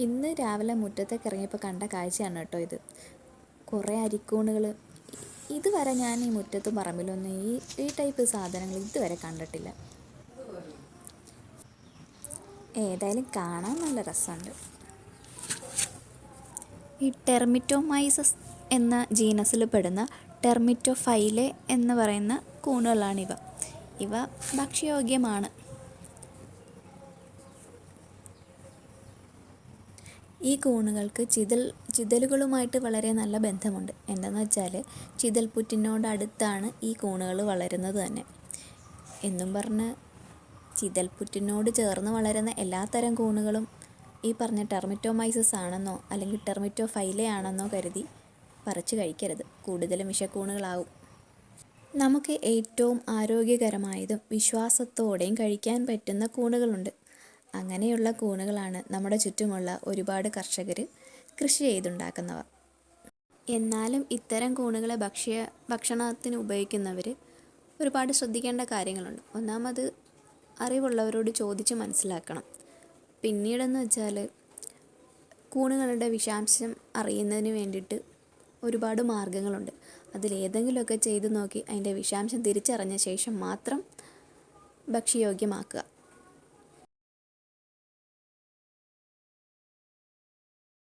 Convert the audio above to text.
ഇന്ന് രാവിലെ മുറ്റത്തേക്ക് ഇറങ്ങിയപ്പോൾ കണ്ട കാഴ്ചയാണ് കേട്ടോ ഇത്. കുറേ അരിക്കൂണുകൾ ഇതുവരെ ഞാൻ ഈ മുറ്റത്തും പറമ്പിലൊന്നും ഈ ഈ ടൈപ്പ് സാധനങ്ങൾ ഇതുവരെ കണ്ടിട്ടില്ല. ഏതായാലും കാണാൻ നല്ല രസമുണ്ട്. ഈ ടെർമിറ്റോമൈസസ് എന്ന ജീനസിൽ പെടുന്ന ടെർമിറ്റോഫൈലെ എന്ന് പറയുന്ന കൂണുകളാണിവ. ഇവ ഭക്ഷ്യയോഗ്യമാണ്. ഈ കൂണുകൾക്ക് ചിതൽ ചിതലുകളുമായിട്ട് വളരെ നല്ല ബന്ധമുണ്ട്. എന്താണെന്ന് വെച്ചാൽ ചിതൽപുറ്റിനോട് അടുത്താണ് ഈ കൂണുകൾ വളരുന്നത് തന്നെ. എന്നും പറഞ്ഞ് ചിതൽപുറ്റിനോട് ചേർന്ന് വളരുന്ന എല്ലാത്തരം കൂണുകളും ഈ പറഞ്ഞ ടെർമിറ്റോമൈസസ് ആണെന്നോ അല്ലെങ്കിൽ ടെർമിറ്റോ ആണെന്നോ കരുതി പറിച്ച് കഴിക്കരുത്. കൂടുതലും വിഷക്കൂണുകളാവും. നമുക്ക് ഏറ്റവും ആരോഗ്യകരമായതും വിശ്വാസത്തോടെയും കഴിക്കാൻ പറ്റുന്ന കൂണുകളുണ്ട്. അങ്ങനെയുള്ള കൂണുകളാണ് നമ്മുടെ ചുറ്റുമുള്ള ഒരുപാട് കർഷകർ കൃഷി ചെയ്തുണ്ടാക്കുന്നവ എന്നാലും ഇത്തരം കൂണുകളെ ഭക്ഷ്യ ഭക്ഷണത്തിന് ഉപയോഗിക്കുന്നവർ ഒരുപാട് ശ്രദ്ധിക്കേണ്ട കാര്യങ്ങളുണ്ട്. ഒന്നാമത് അറിവുള്ളവരോട് ചോദിച്ച് മനസ്സിലാക്കണം. പിന്നീടെന്ന് വെച്ചാൽ കൂണുകളുടെ വിഷാംശം അറിയുന്നതിന് വേണ്ടിയിട്ട് ഒരുപാട് മാർഗങ്ങളുണ്ട്. അതിലേതെങ്കിലുമൊക്കെ ചെയ്തു നോക്കി അതിന്റെ വിഷാംശം തിരിച്ചറിഞ്ഞ ശേഷം മാത്രം ഭക്ഷ്യയോഗ്യമാക്കുക.